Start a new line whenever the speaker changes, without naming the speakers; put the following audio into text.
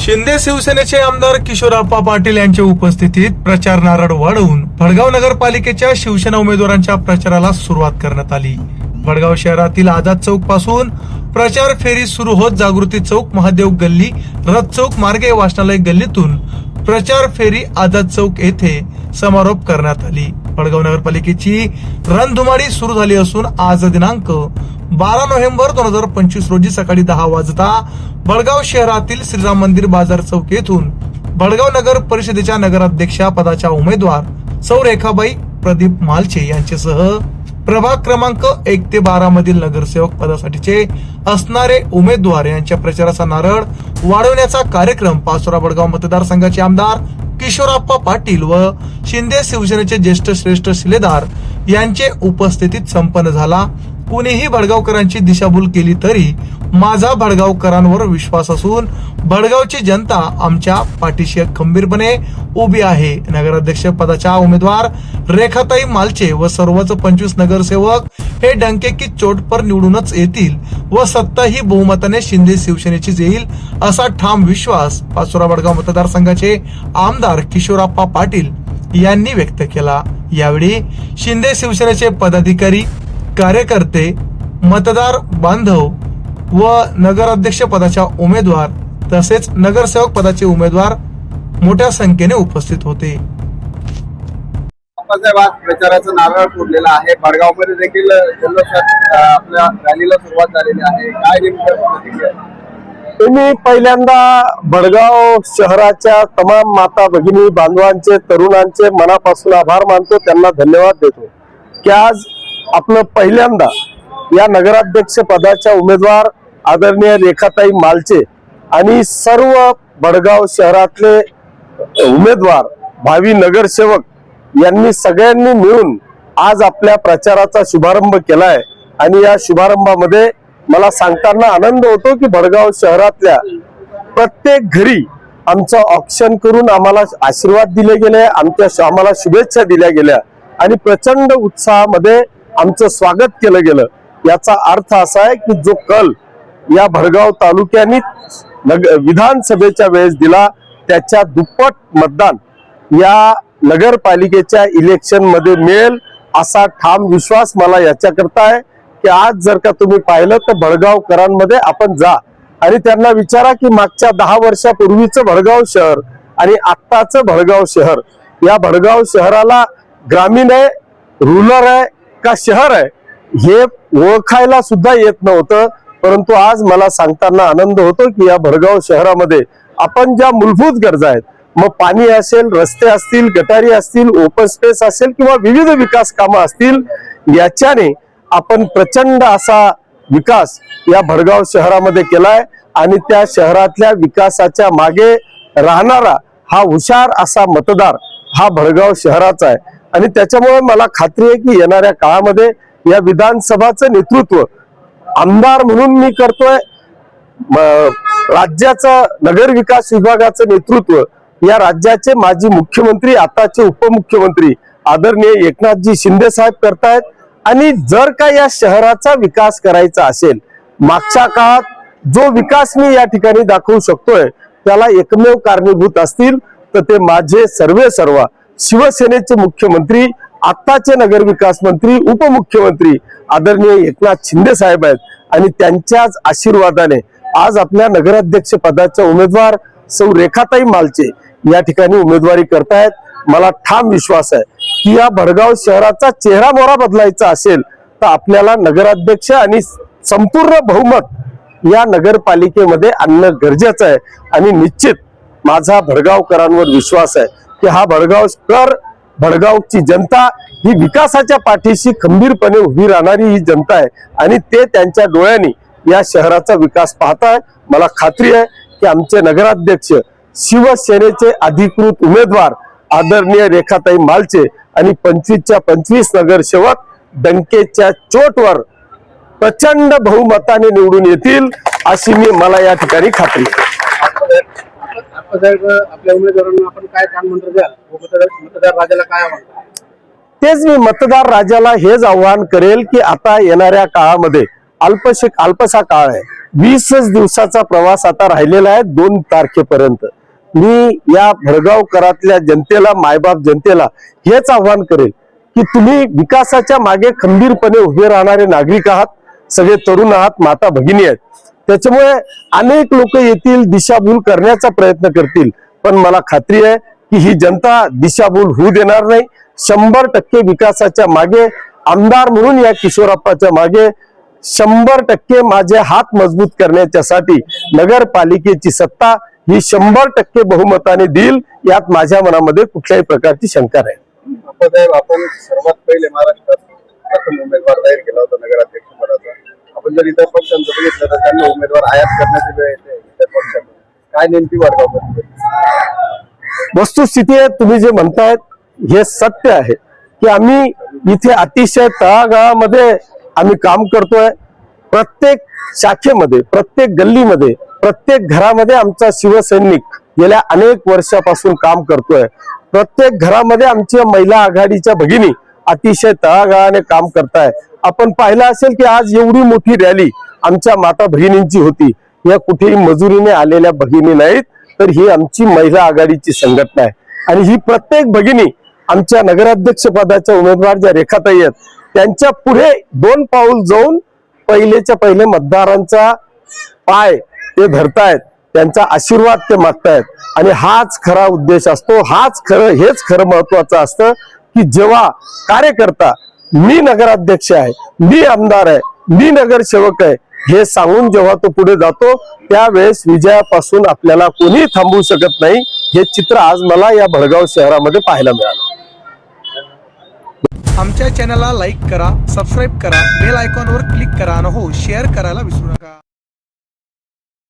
शिंदे शिवसेनेचे आमदार किशोरप्पा पाटील यांच्या उपस्थितीत प्रचार नारळ वाढवून भडगाव नगरपालिकेच्या शिवसेना उमेदवारांच्या प्रचाराला सुरुवात करण्यात आली. भडगाव शहरातील आझाद चौकपासून प्रचार फेरी सुरू होत जागृती चौक महादेव गल्ली रथ चौक मार्गे वाचनालय गल्लीतून प्रचार फेरी आझाद चौक येथे समारोप करण्यात आली. भडगाव नगरपालिकेची रणधुमाडी सुरू झाली असून आज दिनांक बारा नोव्हेंबर दोन हजार पंचवीस रोजी सकाळी दहा वाजता बडगाव शहरातील श्रीराम मंदिर बाजार चौक येथून बडगाव नगर परिषदेच्या नगराध्यक्षा पदाच्या उमेदवार सौ रेखाबाई प्रदीप मालचे यांच्यासह प्रभाग क्रमांक एक ते बारा मधील नगरसेवक पदासाठीचे असणारे उमेदवार यांच्या प्रचाराचा नारळ वाढवण्याचा कार्यक्रम पाचोरा बडगाव मतदारसंघाचे आमदार किशोरप्पा पाटील व शिंदे शिवसेनेचे ज्येष्ठ श्रेष्ठ शिलेदार यांचे उपस्थितीत संपन्न झाला. कुणीही भडगावकरांची दिशाभूल केली तरी माझा भडगावकरांवर विश्वास असून भडगावची जनता आमच्या पाठीशी खंबीरपणे उभी आहे. नगराध्यक्ष पदाच्या उमेदवार रेखाताई मालचे व सर्वच पंचवीस नगरसेवक हे डंके की चोटपर निवडूनच येतील व सत्ता ही बहुमताने शिंदे शिवसेनेचीच येईल असा ठाम विश्वास पाचोरा वडगाव मतदारसंघाचे आमदार किशोरप्पा पाटील यांनी व्यक्त केला. यावेळी शिंदे शिवसेनेचे पदाधिकारी कार्यकर्ते मतदार बांधव व नगराध्यक्ष पदाच्या उमेदवार तसेच नगरसेवक पदाचे उमेदवार मोठ्या संख्येने उपस्थित होते.
बाबासाहेब आज प्रचाराचं नारळ फोडलेलं आहे. बडगावमध्ये देखील जल्लोषात आपल्या रॅलीला सुरुवात झालेली आहे. काय नेमकं
तुम्ही पहिल्यांदा भडगाव शहराच्या तमाम माता भगिनी बांधवांचे तरुणांचे मनापासून आभार मानतो. त्यांना धन्यवाद देतो. की आज आपलं पहिल्यांदा या नगराध्यक्ष पदाच्या उमेदवार आदरणीय रेखाताई मालचे आणि सर्व भडगाव शहरातले उमेदवार भावी नगरसेवक यांनी सगळ्यांनी मिळून आज आपल्या प्रचाराचा शुभारंभ केलाय. आणि या शुभारंभामध्ये मला सांगताना आनंद होतो की भडगाव शहरातल्या प्रत्येक घरी आमचं ऑप्शन करून आम्हाला आशीर्वाद दिले गेले आमच्या आम्हाला शुभेच्छा दिल्या गेल्या. आणि प्रचंड उत्साहामध्ये आमचं स्वागत केलं गेलं. याचा अर्थ असा आहे की जो कल या भडगाव तालुक्याने नग विधानसभेच्या वेळेस दिला त्याच्या दुप्पट मतदान या नगरपालिकेच्या इलेक्शनमध्ये मिळेल असा ठाम विश्वास मला याच्याकरता आहे की आज जर का तुम्ही पाहिलं तर भडगावकरांमध्ये आपण जा. आणि त्यांना विचारा की मागच्या दहा वर्षापूर्वीचं भडगाव शहर आणि आत्ताचं भडगाव शहर या भडगाव शहराला ग्रामीण आहे रुरल आहे का शहर आहे हे ओळखायला सुद्धा येत नव्हतं. परंतु आज मला सांगताना आनंद होतो की या भडगाव शहरामध्ये आपण ज्या मूलभूत गरजा आहेत मग पाणी असेल रस्ते असतील गटारी असतील ओपन स्पेस असेल किंवा विविध विकास कामं असतील याच्याने आपण प्रचंड असा विकास या भडगाव शहरामध्ये केलाय आणि त्या शहरातल्या विकासाच्या मागे राहणारा हा हुशार असा मतदार हा भडगाव शहराचा आहे. आणि त्याच्यामुळे मला खात्री आहे की येणाऱ्या काळामध्ये या विधानसभाचं नेतृत्व आमदार म्हणून मी करतोय. राज्याचं नगर विकास विभागाचं नेतृत्व या राज्याचे माजी मुख्यमंत्री आताचे उपमुख्यमंत्री आदरणीय एकनाथजी शिंदे साहेब करतायत. आणि जर का या शहराचा विकास करायचा असेल मागच्या काळात जो विकास मी या ठिकाणी दाखवू शकतोय त्याला एकमेव कारणीभूत असतील तर ते माझे सर्वे सर्व शिवसेनेचे मुख्यमंत्री आत्ताचे नगरविकास मंत्री उपमुख्यमंत्री आदरणीय एकनाथ शिंदे साहेब आहेत. आणि त्यांच्याच आशीर्वादाने आज आपल्या नगराध्यक्ष पदाच्या उमेदवार सौ रेखाताई मालचे या ठिकाणी उमेदवारी करतायत. मला ठाम विश्वास आहे की या भडगाव शहराचा चेहरा मोहरा बदलायचा असेल तर आपल्याला नगराध्यक्ष आणि संपूर्ण बहुमत या नगरपालिकेमध्ये आणणं गरजेचं आहे. आणि निश्चित माझा भडगावकरांवर विश्वास आहे की हा भडगावकर भडगावची जनता ही विकासाच्या पाठीशी खंबीरपणे उभी राहणारी ही जनता आहे. आणि ते त्यांच्या डोळ्यांनी या शहराचा विकास पाहताय. मला खात्री आहे की आमचे नगराध्यक्ष शिवसेनेचे अधिकृत उमेदवार आदरणीय रेखाताई मालचे आणि पंचवीसच्या पंचवीस नगरसेवक डंकेच्या चोटवर प्रचंड बहुमताने निवडून येतील अशी मी मला या ठिकाणी खात्री आहे.
बाबासाहेब आपल्या उमेदवारांना आपण काय काम मंत्र द्याल? मतदार मतदार राजाला काय आव्हान?
तेच मी मतदार राजाला हेच आव्हान करेल की आता येणाऱ्या काळामध्ये अल्पशे अल्पसा काळ आहे. वीसच दिवसाचा प्रवास आता राहिलेला आहे दोन तारखेपर्यंत. मी या भरगावकरातल्या जनतेला मायबाप जनतेला हेच आव्हान करेल की तुम्ही विकासाच्या मागे खंबीरपणे उभे राहणारे नागरिक आहात सगळे तरुण आहात माता भगिनी आहेत. त्याच्यामुळे अनेक लोक येतील दिशाभूल करण्याचा प्रयत्न करतील. पण मला खात्री आहे की ही जनता दिशाभूल होऊ देणार नाही. शंभर टक्के विकासाच्या मागे आमदार म्हणून या किशोरप्पाच्या मागे शंभर टक्के माझे हात मजबूत करण्याच्यासाठी नगरपालिकेची सत्ता ही शंभर टक्के बहुमताने देईल यात माझ्या मनामध्ये कुठल्याही प्रकारची शंका नाही.
आपण सर्वात पहिले महाराष्ट्रात उमेदवार जाहीर केला होता नगराध्यक्ष पदाचा. आपण जर इतर पक्षांचं बघितलं तर त्यांना उमेदवार आयात करण्याची वेळ येते इतर पक्षांना. काय नेमकी वडगाव
वस्तुस्थिती आहे तुम्ही जे म्हणतायत हे सत्य आहे की आम्ही इथे अतिशय तळागाळामध्ये आम्ही काम करतोय. प्रत्येक शाखेमध्ये प्रत्येक गल्लीमध्ये प्रत्येक घरामध्ये आमचा शिवसैनिक गेल्या अनेक वर्षापासून काम करतोय. प्रत्येक घरामध्ये आमच्या महिला आघाडीच्या भगिनी अतिशय तळागाळाने काम करताय. आपण पाहिलं असेल की आज एवढी मोठी रॅली आमच्या माता भगिनींची होती. या कुठेही मजुरीने आलेल्या भगिनी नाहीत तर ही आमची महिला आघाडीची संघटना आहे. आणि ही प्रत्येक भगिनी आमच्या नगराध्यक्ष पदाच्या उमेदवार ज्या रेखाताई आहेत त्यांच्या पुढे दोन पाऊल जाऊन पहिलेच्या पहिले मतदारांचा पाय ते धरतायत त्यांचा आशीर्वाद ते मागतायत. आणि हाच खरा उद्देश असतो हाच खरं हेच खरं महत्वाचं असतं की जेव्हा कार्यकर्ता मी नगराध्यक्ष आहे मी आमदार आहे मी नगरसेवक आहे हे सांगून जेव्हा तो पुढे जातो त्यावेळेस विजयापासून आपल्याला कोणी थांबवू शकत नाही हे चित्र आज मला या भडगाव शहरामध्ये पाहायला मिळालं.
आमच्या चॅनलला लाईक करा सबस्क्राईब करा बेल आयकॉनवर क्लिक करा आणि हो शेअर करायला विसरू नका.